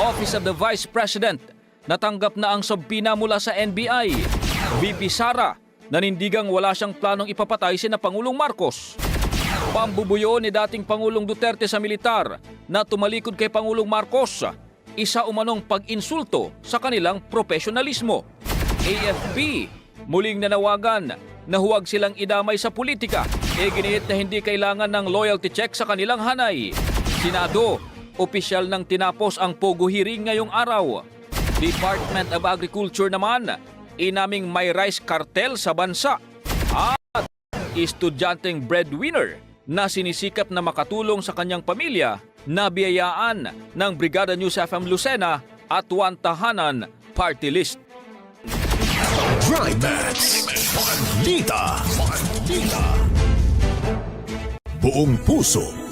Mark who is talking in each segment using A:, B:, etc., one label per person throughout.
A: Office of the Vice President, natanggap na ang subpina mula sa NBI. VP Sara, nanindigang wala siyang planong ipapatay si na Pangulong Marcos. Pambubuyo ni dating Pangulong Duterte sa militar na tumalikod kay Pangulong Marcos, isa umanong pag-insulto sa kanilang profesionalismo. AFP, muling nanawagan na huwag silang idamay sa politika. E giniit na hindi kailangan ng loyalty check sa kanilang hanay. Senado, opisyal nang tinapos ang Pogo hearing ngayong araw. Department of Agriculture naman, inaming may rice cartel sa bansa. At estudyanteng breadwinner na sinisikap na makatulong sa kanyang pamilya na biyayaan ng Brigada News FM Lucena at One Tahanan Party List.
B: Drive Max. Balita. Buong puso.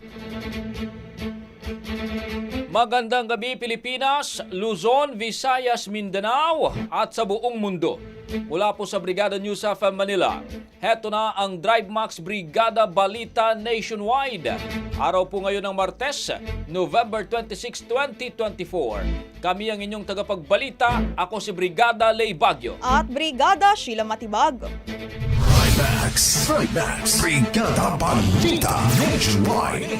A: Magandang gabi Pilipinas, Luzon, Visayas, Mindanao at sa buong mundo. Mula po sa Brigada News FM Manila, heto na ang Drive Max Brigada Balita Nationwide. Araw po ngayon ng Martes, November 26, 2024. Kami ang inyong tagapagbalita, ako si Brigada Lay Bagyo.
C: at Brigada Sheila Matibag.
B: Max. Max. Brigada Balita Nationwide.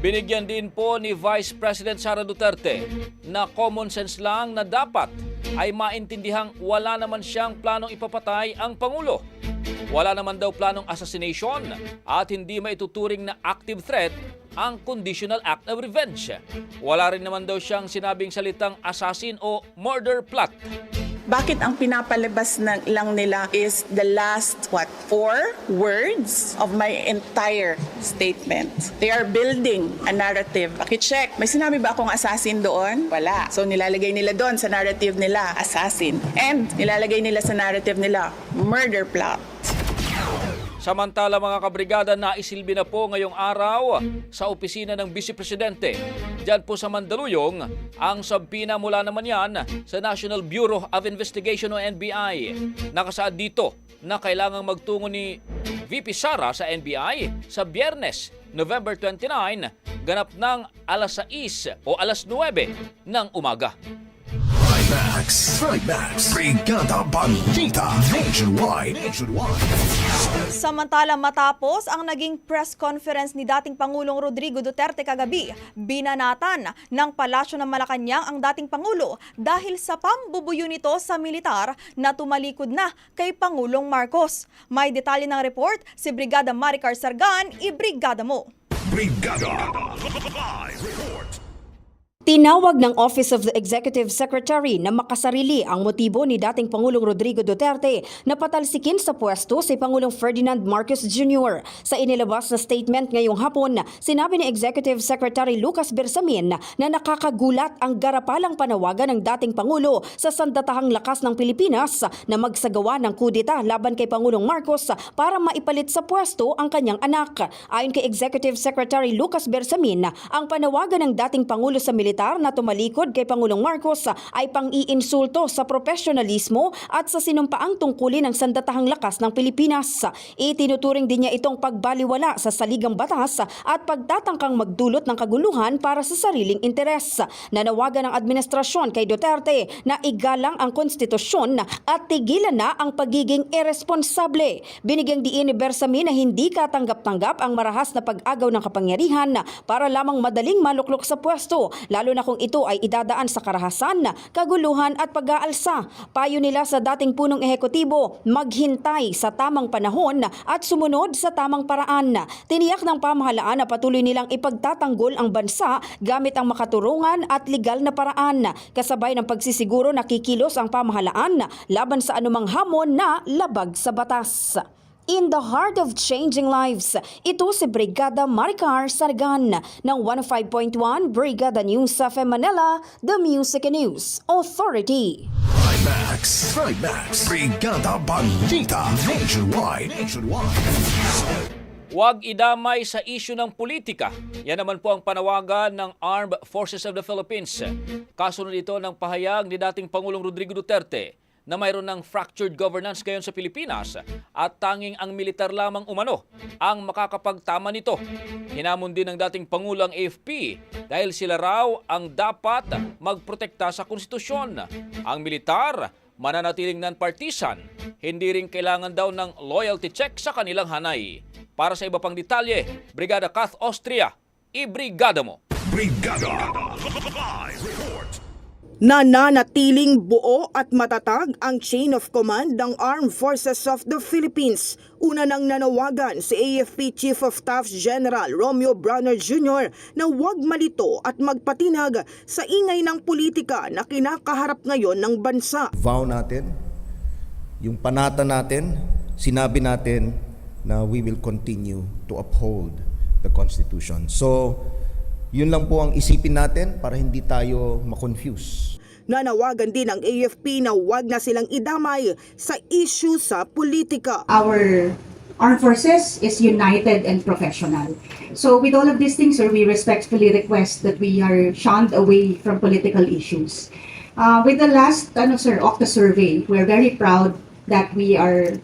A: Binigyan din po ni Vice President Sara Duterte na common sense lang na dapat ay maintindihang wala naman siyang planong ipapatay ang Pangulo. Wala naman daw planong assassination at hindi maituturing na active threat ang conditional act of revenge. Wala rin naman daw siyang sinabing salitang assassin o murder plot.
D: Bakit ang pinapalabas na lang nila is the last, what, four words of my entire statement. They are building a narrative. Pakicheck, may sinabi ba akong assassin doon? Wala. So nilalagay nila doon sa narrative nila, assassin. And nilalagay nila sa narrative nila, murder plot.
A: Samantala mga kabrigada, naisilbi na po ngayong araw sa opisina ng Vice Presidente. Diyan po sa Mandaluyong, ang sabpina mula naman yan sa National Bureau of Investigation o NBI. Nakasaad dito na kailangang magtungo ni VP Sara sa NBI sa Biyernes, November 29, ganap ng alas 6 o alas 9 ng umaga.
B: Max, Max, Brigada Balita Nationwide. Nationwide.
C: Samantala matapos ang naging press conference ni dating Pangulong Rodrigo Duterte kagabi, binanatan ng Palasyo ng Malacanang ang dating Pangulo dahil sa pambubuyo nito sa militar na tumalikod na kay Pangulong Marcos. May detalye ng report si Brigada Maricar Sargan, i-brigada mo.
B: Brigada. Live report.
E: Tinawag ng Office of the Executive Secretary na makasarili ang motibo ni dating Pangulong Rodrigo Duterte na patalsikin sa pwesto si Pangulong Ferdinand Marcos Jr. Sa inilabas na statement ngayong hapon, sinabi ni Executive Secretary Lucas Bersamin na nakakagulat ang garapalang panawagan ng dating Pangulo sa sandatahang lakas ng Pilipinas na magsagawa ng kudita laban kay Pangulong Marcos para maipalit sa pwesto ang kanyang anak. Ayon kay Executive Secretary Lucas Bersamin, ang panawagan ng dating Pangulo sa militar na tumalikod kay Pangulong Marcos ay pang-iinsulto sa profesionalismo at sa sinumpaang tungkulin ng sandatahang lakas ng Pilipinas. Itinuturing din niya itong pagbaliwala sa saligang batas at pagtatangkang magdulot ng kaguluhan para sa sariling interes. Nanawagan ng administrasyon kay Duterte na igalang ang konstitusyon at tigilan na ang pagiging irresponsable. Binigyang diin ni Bersamin na hindi katanggap-tanggap ang marahas na pag-agaw ng kapangyarihan para lamang madaling maluklok sa pwesto, lalo na kung ito ay idadaan sa karahasan, kaguluhan at pag-aalsa. Payo nila sa dating punong ehekutibo, maghintay sa tamang panahon at sumunod sa tamang paraan. Tiniyak ng pamahalaan na patuloy nilang ipagtatanggol ang bansa gamit ang makaturungan at legal na paraan, kasabay ng pagsisiguro na kikilos ang pamahalaan laban sa anumang hamon na labag sa batas. In the heart of changing lives, ito si Brigada Maricar Sargan ng 105.1 Brigada News sa Manila, The Music and News Authority.
B: Max, Max, Brigada Balita Nationwide. Nationwide.
A: Huwag idamay sa isyu ng politika. Yan naman po ang panawagan ng Armed Forces of the Philippines. Kasunod ito ng pahayag ni dating Pangulong Rodrigo Duterte na mayroon ng fractured governance ngayon sa Pilipinas at tanging ang militar lamang umano ang makakapagtama nito. Hinamon din ng dating Pangulo ang AFP dahil sila raw ang dapat magprotekta sa konstitusyon. Ang militar mananatiling non-partisan, hindi rin kailangan daw ng loyalty check sa kanilang hanay. Para sa iba pang detalye, Brigada Kath Austria, i-brigada mo!
B: Brigada. Live.
F: Nananatiling buo at matatag ang chain of command ng Armed Forces of the Philippines. Una nang nanawagan si AFP Chief of Staff General Romeo Browner Jr. na huwag malito at magpatinag sa ingay ng politika na kinakaharap ngayon ng bansa.
G: vow natin, yung panata natin, sinabi natin na we will continue to uphold the Constitution. So, yun lang po ang isipin natin para hindi tayo ma-confuse.
F: Nanawagan din ang AFP na huwag na silang idamay sa issue sa politika.
H: our armed forces is united and professional. So with all of these things, sir, we respectfully request that we are shunned away from political issues. Uh, with the last ano, sir, Octa survey, we're very proud that we are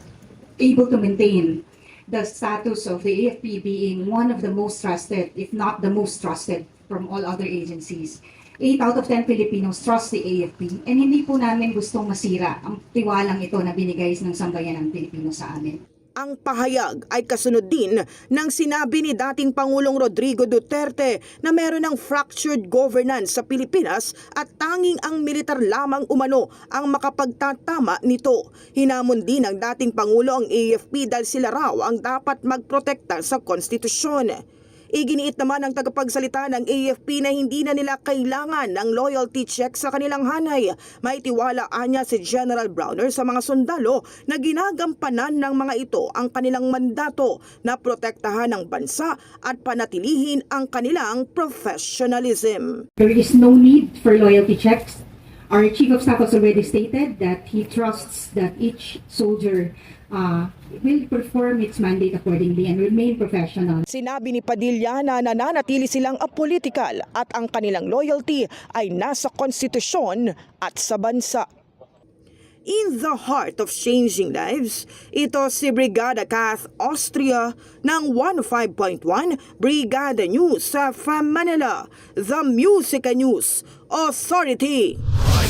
H: able to maintain the status of the AFP being one of the most trusted, if not the most trusted from all other agencies. 8 out of 10 Filipinos trust the AFP and hindi po namin gustong masira ang tiwalang ito na binigay ng sambayan ng Pilipino sa amin.
F: Ang pahayag ay kasunod din ng sinabi ni dating Pangulong Rodrigo Duterte na meron ng fractured governance sa Pilipinas at tanging ang militar lamang umano ang makapagtatama nito. Hinamon din ng dating Pangulo ang AFP dahil sila raw ang dapat magprotekta sa konstitusyon. Iginiit naman ng tagapagsalita ng AFP na hindi na nila kailangan ng loyalty check sa kanilang hanay. May tiwalaan niya si General Browner sa mga sundalo na ginagampanan ng mga ito ang kanilang mandato na protektahan ang bansa at panatilihin ang kanilang professionalism.
H: There is no need for loyalty checks. Our Chief of Staff has already stated that he trusts that each soldier uh, will perform its mandate accordingly and remain professional.
F: Sinabi ni Padilla na nananatili silang apolitical at ang kanilang loyalty ay nasa konstitusyon at sa bansa. In the heart of changing lives, ito si Brigada Kath Austria ng 105.1 Brigada News sa FM Manila, The Music News Authority.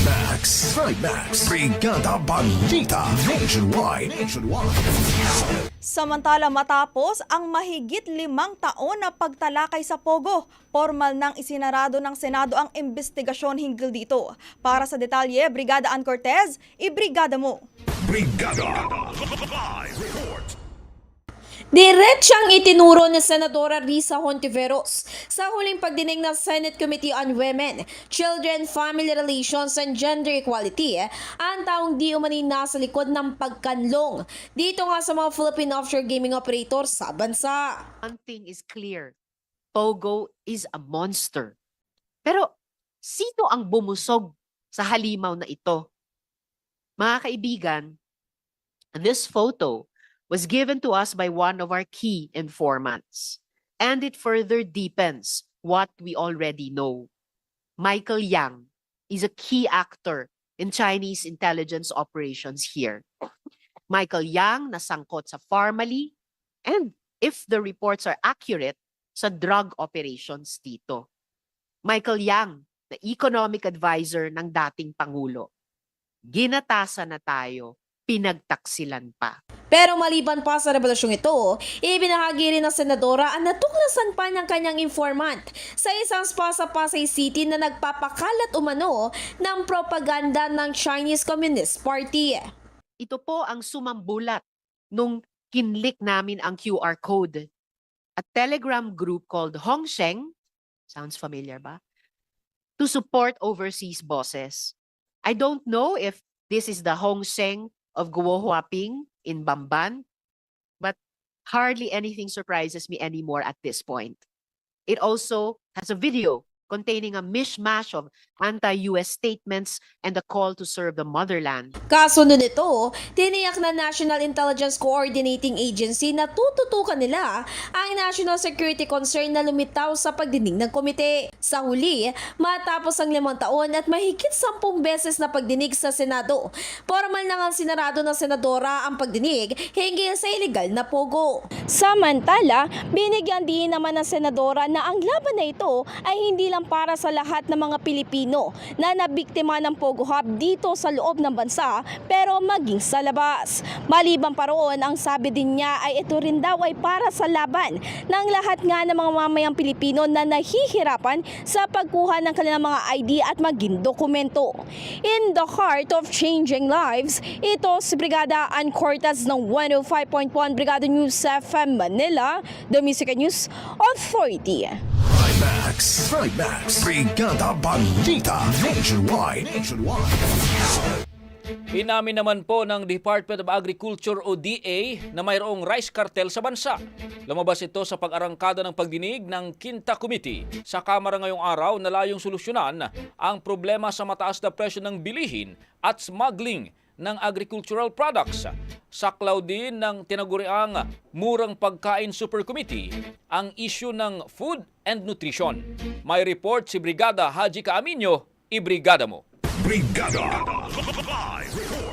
B: Max, Max, Brigada Balita Nationwide. Nationwide.
C: Samantala matapos ang mahigit limang taon na pagtalakay sa Pogo, formal nang isinarado ng Senado ang investigasyon hinggil dito. Para sa detalye, Brigada Ann Cortez, ibrigada mo.
B: Brigada Live Report.
I: Diretsang itinuro ni Senadora Risa Hontiveros sa huling pagdinig ng Senate Committee on Women, Children, Family Relations and Gender Equality ang taong di umani nasa likod ng pagkanlong dito nga sa mga Philippine offshore gaming operators sa bansa.
J: One thing is clear. Pogo is a monster. Pero sino ang bumusog sa halimaw na ito? Mga kaibigan, this photo was given to us by one of our key informants. And it further deepens what we already know. Michael Yang is a key actor in Chinese intelligence operations here. Michael Yang nasangkot sa Farmally and if the reports are accurate, sa drug operations dito. Michael Yang, na economic advisor ng dating Pangulo. Ginatasan na tayo, pinagtaksilan pa.
I: Pero maliban pa sa revelasyong ito, ibinahagi rin ng senadora ang natuklasan pa ng kanyang informant sa isang spa sa Pasay City na nagpapakalat umano ng propaganda ng Chinese Communist Party.
J: Ito po ang sumambulat nung kinlik namin ang QR code. A telegram group called Hongsheng, sounds familiar ba? To support overseas bosses. I don't know if this is the Hongsheng of Guo Huaping in Bamban, but hardly anything surprises me anymore at this point. It also has a video containing a mishmash of anti-US statements and a call to serve the motherland.
I: Kasunod nito, tiniyak na National Intelligence Coordinating Agency na tututukan nila ang national security concern na lumitaw sa pagdinig ng komite. Sa huli, matapos ang limang taon at mahigit sampung beses na pagdinig sa Senado, formal na nga sinarado ng Senadora ang pagdinig hinggil sa illegal na pogo. Samantala, binigyan din naman ng Senadora na ang laban na ito ay hindi lang para sa lahat ng mga Pilipino na nabiktima ng Pogo Hub dito sa loob ng bansa pero maging sa labas. Maliban pa roon, ang sabi din niya ay ito rin daw ay para sa laban ng lahat nga ng mga mamayang Pilipino na nahihirapan sa pagkuha ng kanilang mga ID at maging dokumento. In the heart of changing lives, ito si Brigada Ann Cortez ng 105.1 Brigada News FM Manila, The Music News Authority.
B: Max, Max, Brigada Balita Nationwide. Nationwide.
A: Inamin naman po ng Department of Agriculture o DA na mayroong rice cartel sa bansa. Lumabas ito sa pag-arangkada ng pagdinig ng Quinta Committee sa Kamara ngayong araw na layong solusyonan ang problema sa mataas na presyo ng bilihin at smuggling ng agricultural products. Saklaw din ng tinaguriang Murang Pagkain Super Committee ang issue ng food and nutrition. May report si Brigada Haji Kaaminyo, ibrigada mo.
B: Brigada Live.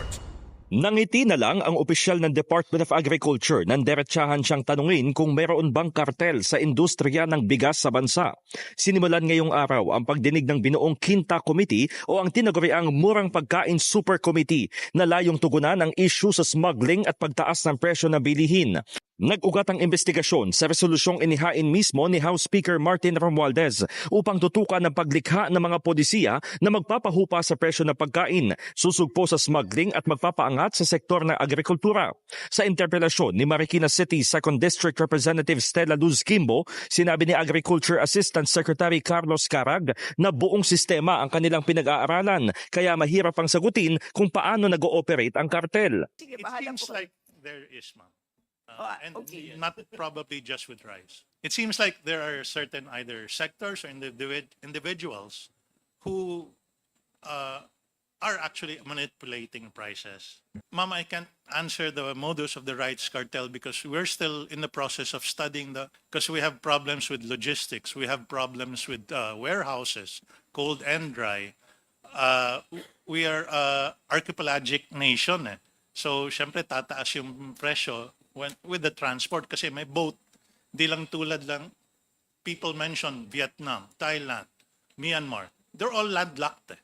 K: Nangiti na lang ang opisyal ng Department of Agriculture nang diretsahan siyang tanungin kung meron bang kartel sa industriya ng bigas sa bansa. Sinimulan ngayong araw ang pagdinig ng binuong Quinta Committee o ang tinaguriang Murang Pagkain Super Committee na layong tugunan ang issue sa smuggling at pagtaas ng presyo ng bilihin. Nag-ugat ang investigasyon sa resolusyong inihain mismo ni House Speaker Martin Romualdez upang tutukan ng paglikha ng mga polisiya na magpapahupa sa presyo ng pagkain, susugpo sa smuggling at magpapaangat sa sektor ng agrikultura. Sa interpelasyon ni Marikina City 2nd District Representative Stella Luz Kimbo, sinabi ni Agriculture Assistant Secretary Carlos Carag na buong sistema ang kanilang pinag-aaralan kaya mahirap ang sagutin kung paano nag-ooperate ang kartel.
L: It seems like there is, ma'am. Uh, and not probably just with rice. It seems like there are certain either sectors or individ- individuals who uh, are actually manipulating prices. Ma'am, I can't answer the modus of the rights cartel because we're still in the process of studying the, because we have problems with logistics, we have problems with uh, warehouses, cold and dry. Uh, we are uh, archipelagic nation eh. So, syempre tataas yung presyo when, with the transport kasi may boat. Di lang tulad lang, people mention Vietnam, Thailand, Myanmar. They're all landlocked eh.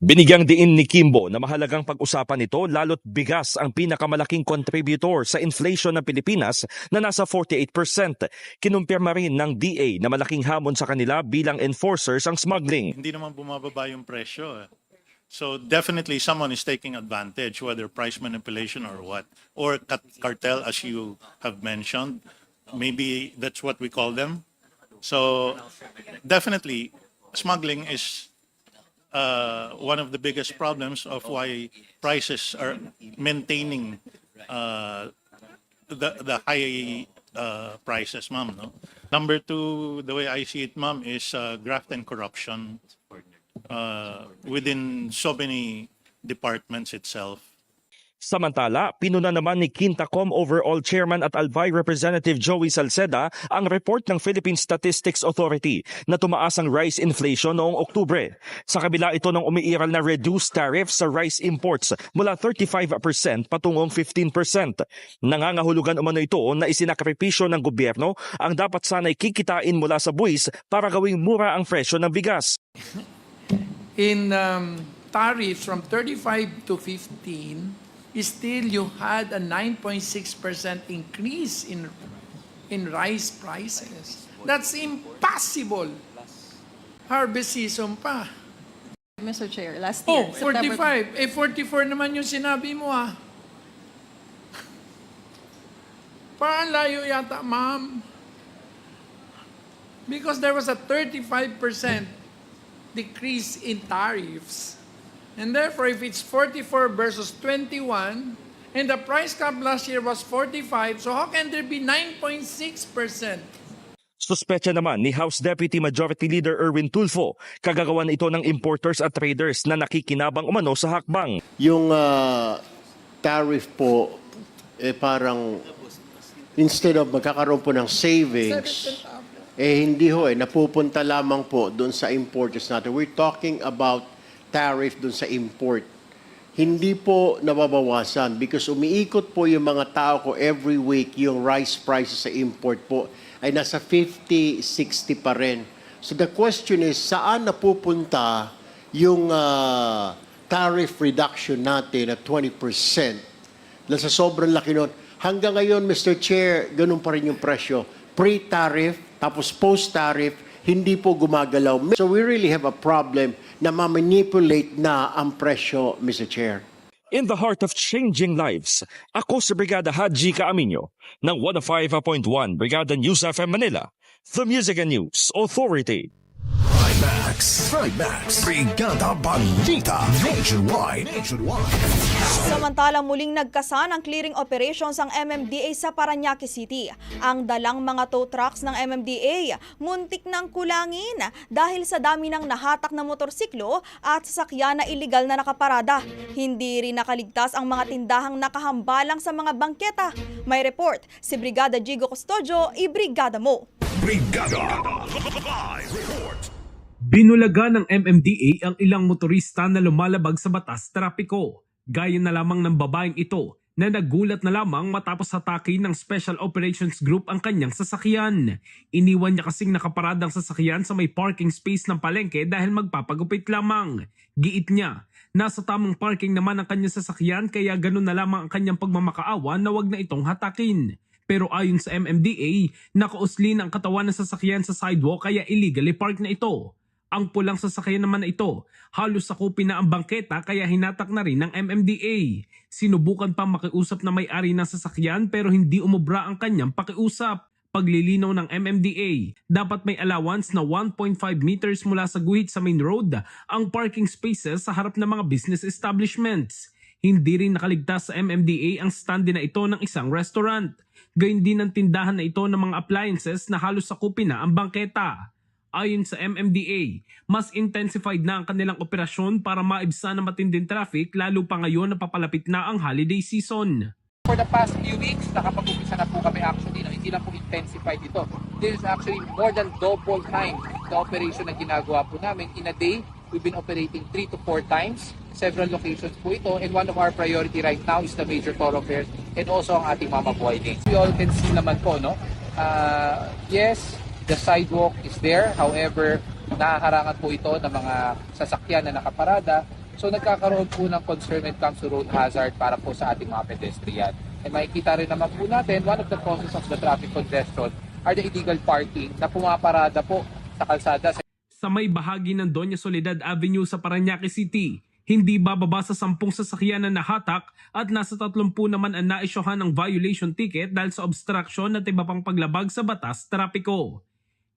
K: Binigyang diin ni Kimbo na mahalagang pag-usapan ito lalo't bigas ang pinakamalaking contributor sa inflation ng Pilipinas na nasa 48%. Kinumpirma rin ng DA na malaking hamon sa kanila bilang enforcers ang smuggling.
L: Hindi naman bumababa yung presyo eh. So definitely someone is taking advantage, whether price manipulation or what, or cartel as you have mentioned. Maybe that's what we call them. So definitely smuggling is uh, one of the biggest problems of why prices are maintaining uh, the the high uh, prices, ma'am. No? Number two, the way I see it, ma'am, is uh, graft and corruption uh, within so many departments itself.
K: Samantala, pinuna naman ni Quintacom Overall Chairman at Albay Representative Joey Salceda ang report ng Philippine Statistics Authority na tumaas ang rice inflation noong Oktubre. Sa kabila ito ng umiiral na reduced tariff sa rice imports mula 35% patungong 15%. Nangangahulugan umano ito na isinakripisyo ng gobyerno ang dapat sana'y kikitain mula sa buwis para gawing mura ang presyo ng bigas.
M: In um, tariffs from 35 to 15, still you had a 9.6% increase in in rice prices. That's impossible. Harvest season pa.
C: Mr. Chair, last
M: Oh,
C: year, September
M: 45. Eh, 44 naman yung sinabi mo ah. Parang layo yata, ma'am. Because there was a 35% decrease in tariffs. And therefore, if it's 44 versus 21, and the price cap last year was 45, so how can there be 9.6%?
K: Suspecha naman ni House Deputy Majority Leader Erwin Tulfo, kagagawan ito ng importers at traders na nakikinabang umano sa hakbang.
N: Yung ah, tariff po, eh parang instead of magkakaroon po ng savings, eh hindi ho eh, napupunta lamang po doon sa importers natin. We're talking about tariff doon sa import. Hindi po nababawasan because umiikot po yung mga tao ko every week yung rice prices sa import po ay nasa 50, 60 pa rin. So the question is, saan napupunta yung ah, tariff reduction natin at 20%? Dahil sa sobrang laki nun. Hanggang ngayon, Mr. Chair, ganun pa rin yung presyo. Pre-tariff, tapos post-tariff, hindi po gumagalaw. So we really have a problem na ma-manipulate na ang presyo, Mr. Chair.
K: In the heart of changing lives, ako si Brigada Haji Kaaminyo ng 105.1 Brigada News FM Manila, the Music and News Authority.
B: Trimax. Trimax. Brigada Balita. Nationwide. Nationwide.
C: Samantalang muling nagkasan ang clearing operations ang MMDA sa Paranaque City. Ang dalang mga tow trucks ng MMDA muntik nang kulangin dahil sa dami ng nahatak na motorsiklo at sasakyan na iligal na nakaparada. Hindi rin nakaligtas ang mga tindahang nakahambalang sa mga bangketa. May report si Brigada Jigo Custodio, i-brigada mo.
B: Brigada. Live report.
O: Binulaga ng MMDA ang ilang motorista na lumalabag sa batas trapiko. Gaya na lamang ng babaeng ito na nagulat na lamang matapos hatake ng Special Operations Group ang kanyang sasakyan. Iniwan niya kasing nakaparadang sasakyan sa may parking space ng palengke dahil magpapagupit lamang. Giit niya, nasa tamang parking naman ang kanyang sasakyan kaya ganun na lamang ang kanyang pagmamakaawa na wag na itong hatakin. Pero ayon sa MMDA, nakauslin ang katawan ng sasakyan sa sidewalk kaya illegally park na ito. Ang pulang sasakyan naman na ito, halos sakupin na ang bangketa kaya hinatak na rin ng MMDA. Sinubukan pa makiusap na may-ari ng sasakyan pero hindi umubra ang kanyang pakiusap. Paglilinaw ng MMDA, dapat may allowance na 1.5 meters mula sa guhit sa main road ang parking spaces sa harap ng mga business establishments. Hindi rin nakaligtas sa MMDA ang stand na ito ng isang restaurant. Gayun din ang tindahan na ito ng mga appliances na halos sakupin na ang bangketa. Ayon sa MMDA, mas intensified na ang kanilang operasyon para maibsan ang matinding traffic lalo pa ngayon na papalapit na ang holiday season.
P: For the past few weeks, nakapag-umpisa na po kami actually, no, hindi lang po intensified ito. This is actually more than double time the operation na ginagawa po namin. In a day, we've been operating 3 to 4 times. Several locations po ito. And one of our priority right now is the major thoroughfares and also ang ating mga buhay. We all can see naman po, no? Uh, yes, the sidewalk is there. However, nahaharangan po ito ng mga sasakyan na nakaparada. So nagkakaroon po ng concern when it comes to road hazard para po sa ating mga pedestrian. And makikita rin naman po natin, one of the causes of the traffic congestion are the illegal parking na pumaparada po sa kalsada.
O: Sa may bahagi ng Doña Soledad Avenue sa Paranaque City, hindi bababa sa sampung sasakyan na nahatak at nasa 30 naman ang naisyohan ng violation ticket dahil sa obstruction at iba pang paglabag sa batas trapiko.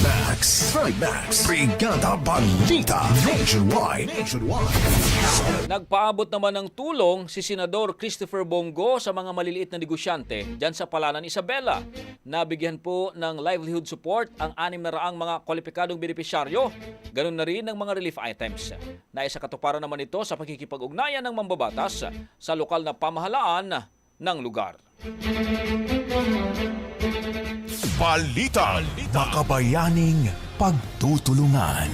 B: Max, Max, Brigada Balita Nationwide. Nationwide.
A: Nagpaabot naman ng tulong si Senador Christopher Bongo sa mga maliliit na negosyante dyan sa Palanan Isabela. Nabigyan po ng livelihood support ang anim na raang mga kwalipikadong benepisyaryo. Ganun na rin ang mga relief items. Naisa katuparan naman ito sa pagkikipag-ugnayan ng mambabatas sa lokal na pamahalaan ng lugar.
B: Balita. Makabayaning pagtutulungan.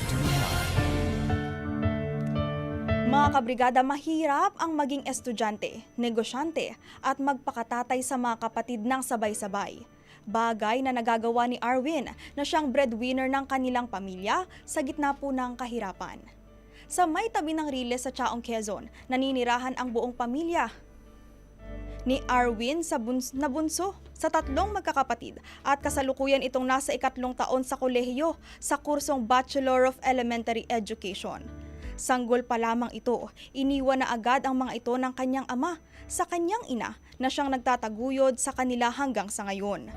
C: Mga kabrigada, mahirap ang maging estudyante, negosyante at magpakatatay sa mga kapatid ng sabay-sabay. Bagay na nagagawa ni Arwin na siyang breadwinner ng kanilang pamilya sa gitna po ng kahirapan. Sa may tabi ng Riles sa Chaong Quezon, naninirahan ang buong pamilya ni Arwin sa buns- na bunso sa tatlong magkakapatid at kasalukuyan itong nasa ikatlong taon sa kolehiyo sa kursong Bachelor of Elementary Education. Sanggol pa lamang ito, iniwan na agad ang mga ito ng kanyang ama sa kanyang ina na siyang nagtataguyod sa kanila hanggang sa ngayon.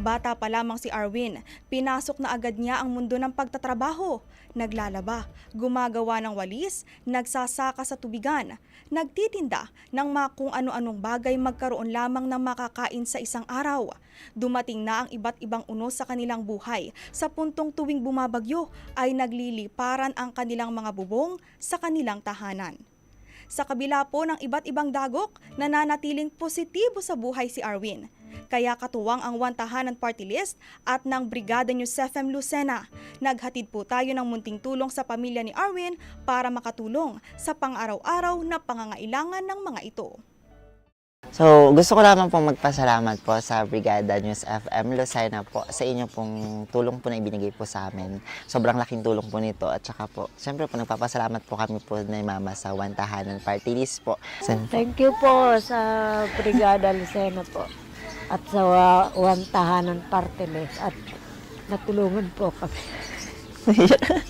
C: Bata pa lamang si Arwin, pinasok na agad niya ang mundo ng pagtatrabaho. Naglalaba, gumagawa ng walis, nagsasaka sa tubigan, nagtitinda ng mga kung ano-anong bagay magkaroon lamang ng makakain sa isang araw. Dumating na ang iba't ibang unos sa kanilang buhay sa puntong tuwing bumabagyo ay nagliliparan ang kanilang mga bubong sa kanilang tahanan. Sa kabila po ng iba't ibang dagok, nananatiling positibo sa buhay si Arwin. Kaya katuwang ang One Tahanan Party List at ng Brigada News FM Lucena. Naghatid po tayo ng munting tulong sa pamilya ni Arwin para makatulong sa pang-araw-araw na pangangailangan ng mga ito.
Q: So, gusto ko lamang pong magpasalamat po sa Brigada News FM Lucena po sa inyo pong tulong po na ibinigay po sa amin. Sobrang laking tulong po nito at saka po, siyempre po nagpapasalamat po kami po na mama sa One Tahanan Party List po. San po?
R: Thank you po sa Brigada Lucena po at sa One Tahanan Party List at natulungan po kami.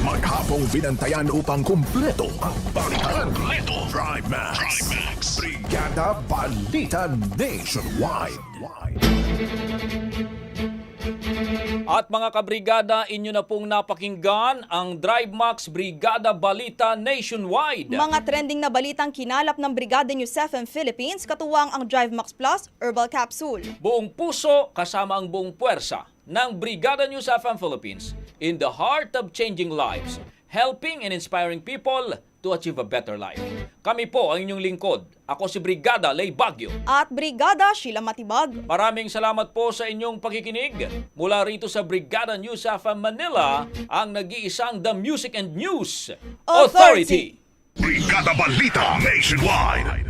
B: Maghapong binantayan upang kumpleto ang balitan. Kumpleto. Drive Max. Brigada Balita Nationwide.
A: At mga kabrigada, inyo na pong napakinggan ang Drive Max Brigada Balita Nationwide.
C: Mga trending na balitang kinalap ng Brigada News FM Philippines, katuwang ang Drive Max Plus Herbal Capsule.
A: Buong puso kasama ang buong puwersa ng Brigada News FM Philippines in the heart of changing lives, helping and inspiring people to achieve a better life. Kami po ang inyong lingkod. Ako si Brigada Lay Bagyo.
C: At Brigada Sheila Matibag.
A: Maraming salamat po sa inyong pakikinig. Mula rito sa Brigada News FM Manila, ang nag-iisang The Music and News Authority.
B: Brigada Balita Nationwide.